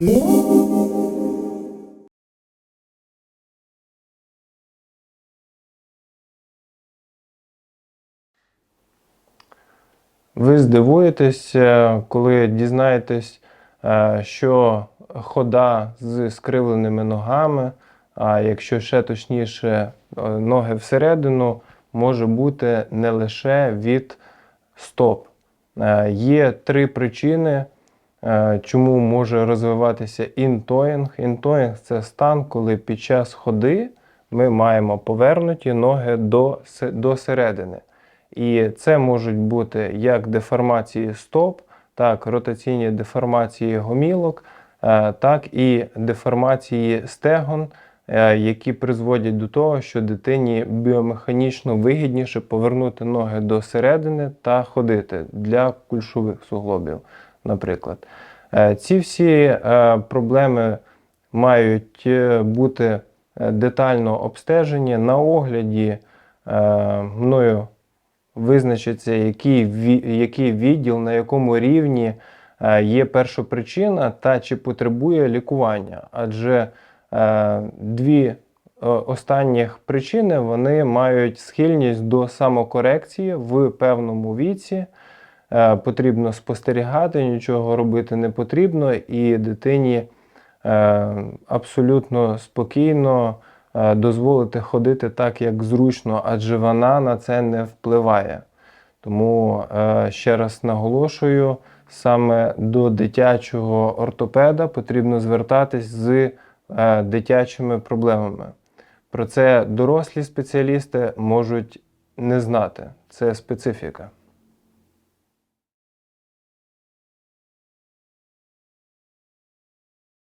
Ви здивуєтесь, коли дізнаєтесь, е, що хода з скривленими ногами, а якщо ще точніше, е, ноги всередину, може бути не лише від стоп. Е, Є три причини, чому може розвиватися інтоїнг. Інтоїнг це стан, коли під час ходи ми маємо повернуті ноги до, до середини. І це можуть бути як деформації стоп, так ротаційні деформації гомілок, е, так і деформації стегон, е, які призводять до того, що дитині біомеханічно вигідніше повернути ноги до середини та ходити для кульшових суглобів, наприклад. Е, Ці всі е, проблеми мають е, бути детально обстежені на огляді мною визначиться, який, відділ, на якому рівні є першопричина та чи потребує лікування. Адже дві останніх причини вони мають схильність до самокорекції в певному віці. Е, Потрібно спостерігати, нічого робити не потрібно, і дитині е, абсолютно спокійно е, дозволити ходити так, як зручно, адже вона на це не впливає. Тому ще раз наголошую, саме до дитячого ортопеда потрібно звертатись з дитячими проблемами. Про це дорослі спеціалісти можуть не знати. Це специфіка.